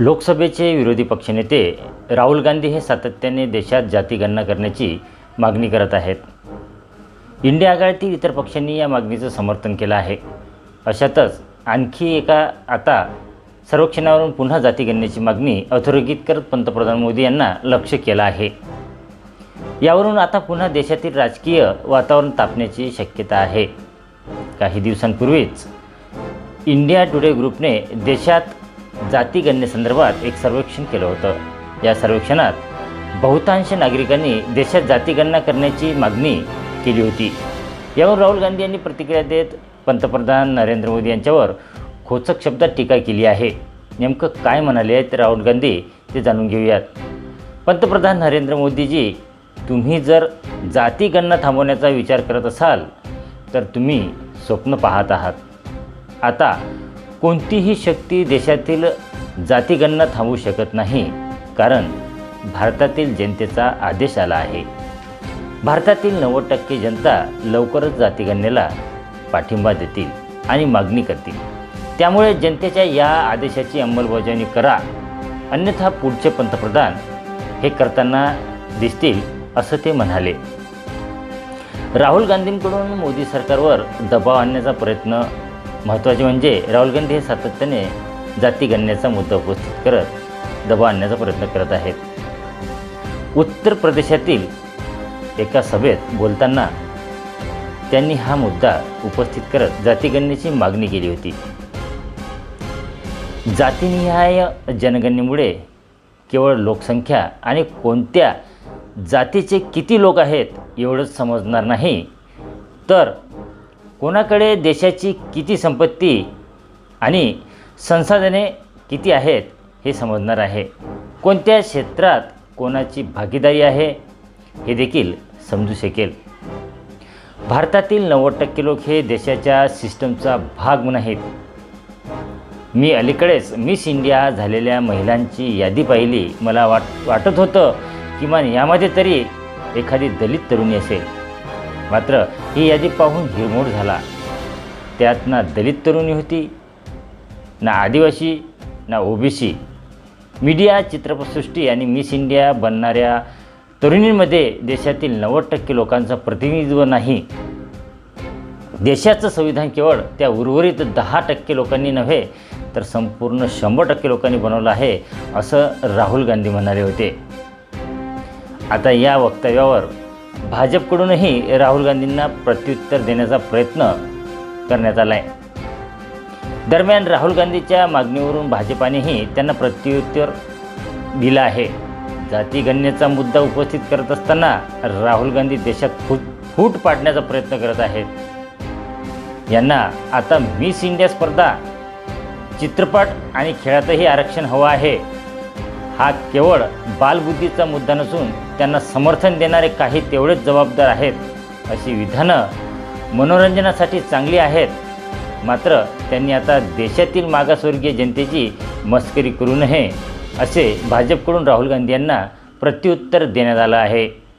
लोकसभेचे विरोधी पक्षनेते राहुल गांधी हे सातत्याने देशात जातीगणना करण्याची मागणी करत आहेत. इंडिया आघाडीतील इतर पक्षांनी या मागणीचं समर्थन केलं आहे. अशातच आणखी एका आता सर्वेक्षणावरून पुन्हा जातीगणनेची मागणी अधोरेखित करत पंतप्रधान मोदी यांना लक्ष केलं आहे. यावरून आता पुन्हा देशातील राजकीय वातावरण तापण्याची शक्यता आहे. काही दिवसांपूर्वीच इंडिया टुडे ग्रुपने देशात जातीगणनेसंदर्भात एक सर्वेक्षण केलं होतं. या सर्वेक्षणात बहुतांश नागरिकांनी देशात जातीगणना करण्याची मागणी केली होती. यावर राहुल गांधी यांनी प्रतिक्रिया देत पंतप्रधान नरेंद्र मोदी यांच्यावर खोचक शब्दात टीका केली आहे. नेमकं काय म्हणाले आहेत राहुल गांधी ते जाणून घेऊयात. पंतप्रधान नरेंद्र मोदीजी तुम्ही जर जातीगणना थांबवण्याचा विचार करत असाल तर तुम्ही स्वप्न पाहत आहात. आता कोणतीही शक्ती देशातील जातीगणना थांबवू शकत नाही कारण भारतातील जनतेचा आदेश आला आहे. भारतातील नव्वद टक्के जनता लवकरच जातीगणनेला पाठिंबा देतील आणि मागणी करतील. त्यामुळे जनतेच्या या आदेशाची अंमलबजावणी करा. अन्यथा पुढचे पंतप्रधान हे करताना दिसतील असं ते म्हणाले. राहुल गांधींकडून मोदी सरकारवर दबाव आणण्याचा प्रयत्न महत्त्वाचे म्हणजे राहुल गांधी हे सातत्याने जातीगणनेचा मुद्दा उपस्थित करत दबाव आणण्याचा प्रयत्न करत आहेत. उत्तर प्रदेशातील एका सभेत बोलताना त्यांनी हा मुद्दा उपस्थित करत जातीगणनेची मागणी केली होती. जातीनिहाय जनगणनेमुळे केवळ लोकसंख्या आणि कोणत्या जातीचे किती लोक आहेत एवढंच समजणार नाही. तर कोणाकडे देशाची किती संपत्ती आणि संसाधने किती आहेत हे समजणार आहे. कोणत्या क्षेत्रात कोणाची भागीदारी आहे हे देखील समजू शकेल. भारतातील नव्वद टक्के लोक हे देशाच्या सिस्टमचा भाग नाहीत मी अलीकडेच मिस इंडिया झालेल्या महिलांची यादी पाहिली. मला वाट वाटत होतं किमान यामध्ये तरी एखादी दलित तरुणी असेल. मात्र ही यादी पाहून हिरमोड झाला. त्यात ना दलित तरुणी होती ना आदिवासी ना ओबीसी. मीडिया चित्रपटसृष्टी आणि मिस इंडिया बनणाऱ्या तरुणींमध्ये देशातील नव्वद टक्के लोकांचं प्रतिनिधित्व नाही. देशाचं संविधान केवळ त्या उर्वरित दहा टक्के लोकांनी नव्हे तर संपूर्ण शंभर टक्के लोकांनी बनवलं आहे असं राहुल गांधी म्हणाले होते. आता या वक्तव्यावर भाजपकडूनही राहुल गांधींना प्रत्युत्तर देण्याचा प्रयत्न करण्यात आला आहे. दरम्यान राहुल गांधीच्या मागणीवरून भाजपानेही त्यांना प्रत्युत्तर दिलं आहे. जातीगणनेचा मुद्दा उपस्थित करत असताना राहुल गांधी देशात फूट फूट पाडण्याचा प्रयत्न करत आहेत. यांना आता मिस इंडिया स्पर्धा चित्रपट आणि खेळातही आरक्षण हवं आहे. हा केवळ बालबुद्धीचा मुद्दा नसून त्यांना समर्थन देणारे काही तेवढेच जबाबदार आहेत अशी विधानं मनोरंजनासाठी चांगली आहेत. मात्र त्यांनी आता देशातील मागासवर्गीय जनतेची मस्करी करू नये असे भाजपकडून राहुल गांधी यांना प्रत्युत्तर देण्यात आलं आहे.